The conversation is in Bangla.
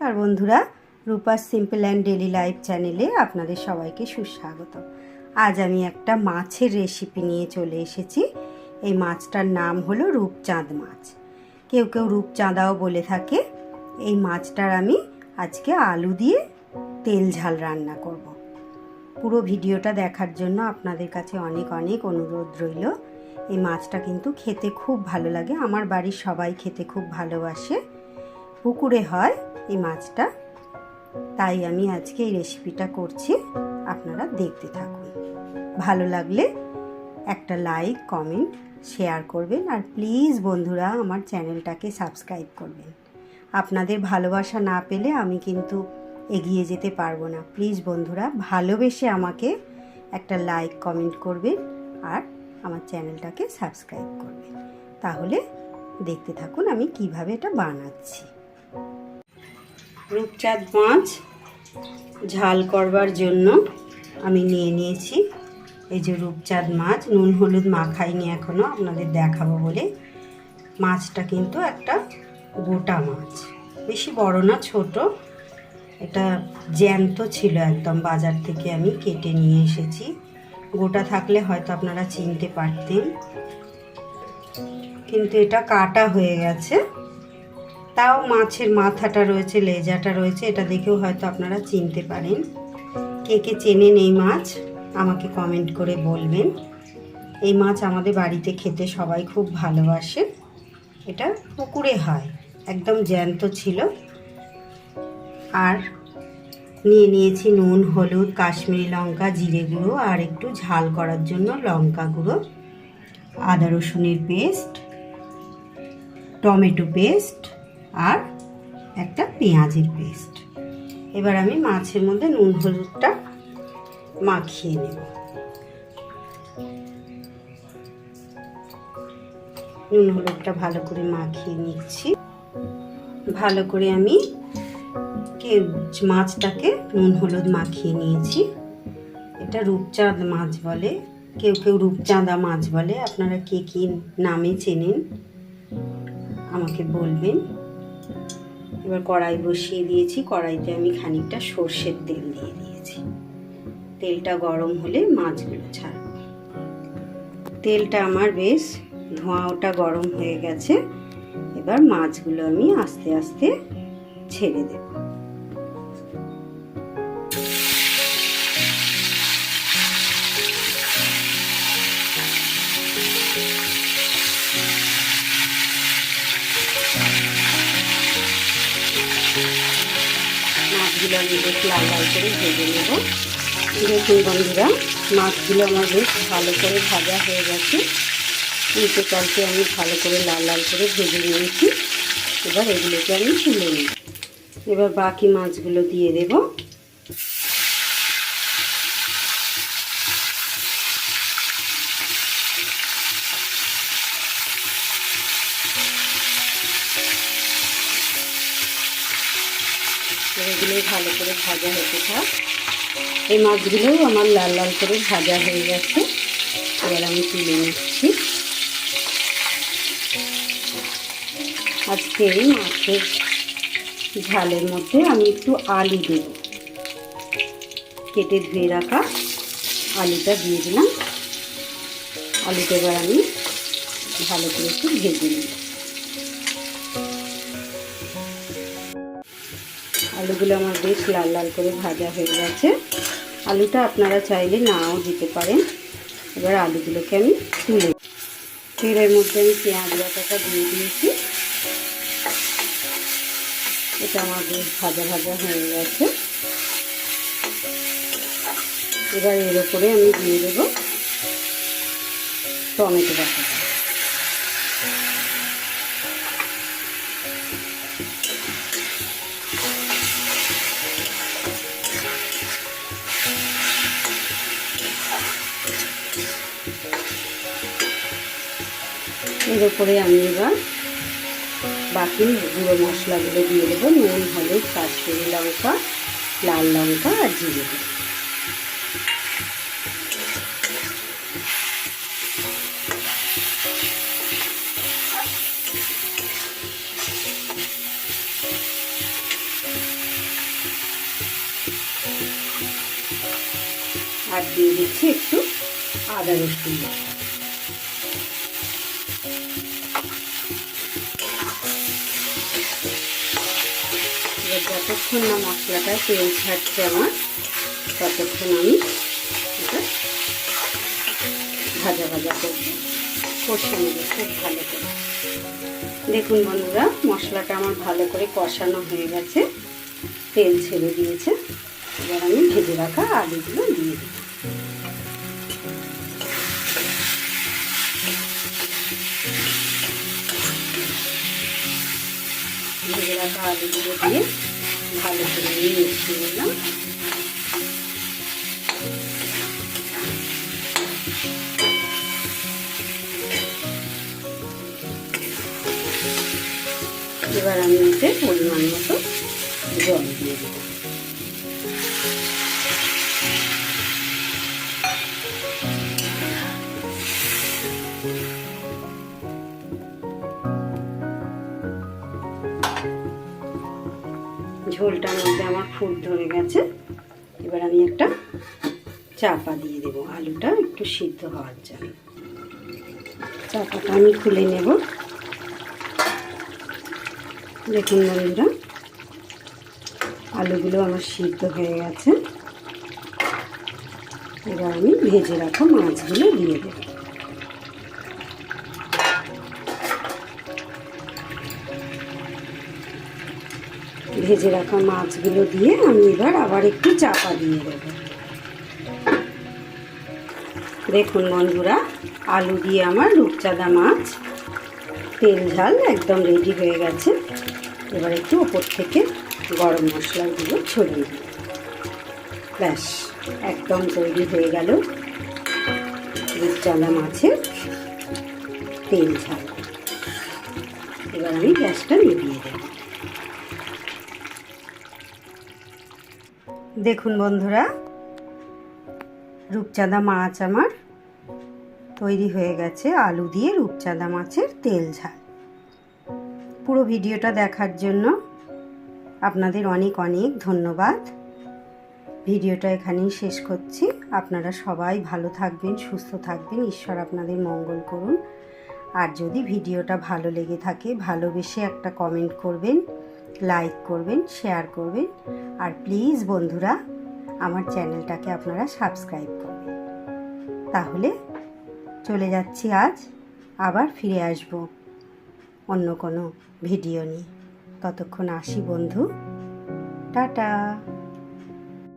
আর বন্ধুরা, রূপার সিম্পল অ্যান্ড ডেলি লাইফ চ্যানেলে আপনাদের সবাইকে সুস্বাগত। আজ আমি একটা মাছের রেসিপি নিয়ে চলে এসেছি। এই মাছটার নাম হলো রূপচাঁদ মাছ। কেউ কেউ রূপচাঁদাও বলে থাকে। এই মাছটার আমি আজকে আলু দিয়ে তেল ঝাল রান্না করব। পুরো ভিডিওটা দেখার জন্য আপনাদের কাছে অনেক অনেক অনুরোধ রইল। এই মাছটা কিন্তু খেতে খুব ভালো লাগে। আমার বাড়ির সবাই খেতে খুব ভালোবাসে। পুকুরে হয় এই মাছটা। তাই আমি আজকে এই রেসিপিটা করছি। আপনারা দেখতে থাকুন। ভালো লাগলে একটা লাইক কমেন্ট শেয়ার করবেন। আর প্লিজ বন্ধুরা, আমার চ্যানেলটাকে সাবস্ক্রাইব করবেন। আপনাদের ভালোবাসা না পেলে আমি কিন্তু এগিয়ে যেতে পারব না। প্লিজ বন্ধুরা, ভালোবেসে আমাকে একটা লাইক কমেন্ট করবেন। আর আমার চ্যানেলটাকে সাবস্ক্রাইব করবেন। তাহলে দেখতে থাকুন আমি কীভাবে এটা বানাচ্ছি। রূপচাঁদ মাছ ঝাল করবার জন্য আমি নিয়ে নিয়েছি। এই যে রূপচাঁদ মাছ, নুন, হলুদ মাখাইনি এখনও আপনাদের দেখাবো বলে। মাছটা কিন্তু একটা গোটা মাছ। বেশি বড় না, ছোট। এটা জ্যান্ত ছিল একদম, বাজার থেকে আমি কেটে নিয়ে এসেছি। গোটা থাকলে হয়তো আপনারা চিনতে পারতেন। কিন্তু এটা কাটা হয়ে গেছে। তাও মাছের মাথাটা রয়েছে, লেজাটা রয়েছে, এটা দেখেও হয়তো আপনারা চিনতে পারেন। কে কে চেনেন এই মাছ, আমাকে কমেন্ট করে বলবেন। এই মাছ আমাদের বাড়িতে খেতে সবাই খুব ভালোবাসে। এটা পুকুরে হয়, একদম জ্যান্ত ছিল। আর নিয়ে নিয়েছি নুন, হলুদ, কাশ্মীরি লঙ্কা, জিরে গুঁড়ো, আর একটু ঝাল করার জন্য লঙ্কা গুঁড়ো, আদা রসুনের পেস্ট, টমেটো পেস্ট আর একটা পেঁয়াজের পেস্ট। এবার আমি মাছের মধ্যে নুন হলুদটা মাখিয়ে নেব। নুন হলুদটা ভালো করে মাখিয়ে নিচ্ছি। ভালো করে আমি মাছটাকে নুন হলুদ মাখিয়ে নিয়েছি। এটা রূপচাঁদ মাছ বলে। কেউ কেউ রূপচাঁদা মাছ বলে। আপনারা কে কী নামে চেনেন, আমাকে বলবেন। এবার কড়াই বসিয়ে দিয়েছি। কড়াইতে আমি খানিকটা সর্ষের তেল দিয়ে দিয়েছি। তেলটা গরম হলে মাছগুলো ছাড়ব। তেলটা আমার বেশ ধোঁয়া ওটা গরম হয়ে গেছে। এবার মাছগুলো আমি আস্তে আস্তে ছেড়ে দেব। মাছগুলো আমি বেশ লাল লাল করে ভেজে নেব। দেখুন বন্ধুরা, মাছগুলো আমার বেশ ভালো করে ভাজা হয়ে গেছে। উল্টে কালকে আমি ভালো করে লাল লাল করে ভেজে নিয়েছি। এবার এগুলোকে আমি তুলে নিই। এবার বাকি মাছগুলো দিয়ে দেব। এগুলোই ভালো করে ভাজা হতে থাক। এই মাছগুলোও আমার লাল লাল করে ভাজা হয়ে গেছে। এবার আমি তুলে নিচ্ছি। আজকে এই মাছের ঝালের মধ্যে আমি একটু আলু দেব। কেটে ধুয়ে রাখা আলুটা দিয়ে দিলাম। আলুটা এবার আমি ভালো করে একটু ভেজে নিই আলুগুলো আমার বেশ লাল লাল করে ভাজা হয়ে গেছে। আলুটা আপনারা চাইলে নাও দিতে পারেন। এবার আলুগুলোকে আমি তুলে তেলের মধ্যে আমি পেঁয়াজ বাটাটা দিয়ে দিয়েছি। এটা আমার বেশ ভাজা ভাজা হয়ে গেছে। এবার এর উপরে আমি দিয়ে দেবো টমেটো বাটাটা। সুন্দর করে আমি এবার বাকি গুঁড়ো মশলাগুলো দিয়ে দেবো। নুন, হলুদ, কাশ্মীরি লঙ্কা, লাল লঙ্কা আর জিরে। আর দিয়ে দিচ্ছি একটু আদা রসুন যতক্ষণ না মশলাটা তেল ছাড়ছে আমার। ততক্ষণ আমি ভাজা ভাজা করব। কষে নেব, খুব ভালো করে। দেখুন বন্ধুরা, মশলাটা আমার ভালো করে কষানো হয়ে গেছে। তেল ছেড়ে দিয়েছে। এবার আমি ভেজে রাখা আলুগুলো দিয়ে দিই ভেজে রাখা আলুগুলো দিয়ে ভালো করে মিশিয়ে নিলাম এবার আমি এতে পরিমাণ মতো জল দিয়ে দেব। ঝোলটার মধ্যে আমার ফুট ধরে গেছে। এবার আমি একটা চাপা দিয়ে দেবো। আলুটা একটু সিদ্ধ হওয়ার জন্য। চাপাটা আমি খুলে নেব। দেখুন বন্ধুরা, আলুগুলো আমার সিদ্ধ হয়ে গেছে। এবার আমি ভেজে রাখা মাছগুলো দিয়ে দেব। ভেজে রাখা মাছগুলো দিয়ে আমি এবার আবার একটু চাপা দিয়ে দেব। দেখুন বন্ধুরা, আলু দিয়ে আমার রূপচাঁদা মাছ, তেল ঝাল একদম রেডি হয়ে গেছে। এবার একটু ওপর থেকে গরম মশলাগুলো ছড়িয়ে দিই। ব্যাস, একদম তৈরি হয়ে গেল রূপচাঁদা মাছের তেল ঝাল। এবার আমি গ্যাসটা নিভিয়ে দেব। দেখুন বন্ধুরা, রূপচাঁদা মাছ আমার তৈরি হয়ে গেছে আলু দিয়ে রূপচাঁদা মাছের তেল ঝাল। পুরো ভিডিওটা দেখার জন্য আপনাদের অনেক অনেক ধন্যবাদ। ভিডিওটা এখানেই শেষ করছি। আপনারা সবাই ভালো থাকবেন, সুস্থ থাকবেন, ঈশ্বর আপনাদের মঙ্গল করুন। আর যদি ভিডিওটা ভালো লেগে থাকে, ভালোবেসে একটা কমেন্ট করবেন। লাইক করবেন, শেয়ার করবেন। আর প্লিজ বন্ধুরা, আমার চ্যানেলটাকে আপনারা সাবস্ক্রাইব করবেন। তাহলে চলে যাচ্ছি আজ, আবার ফিরে আসব অন্য কোনো ভিডিও নিয়ে। ততক্ষণ আসি বন্ধু। টাটা।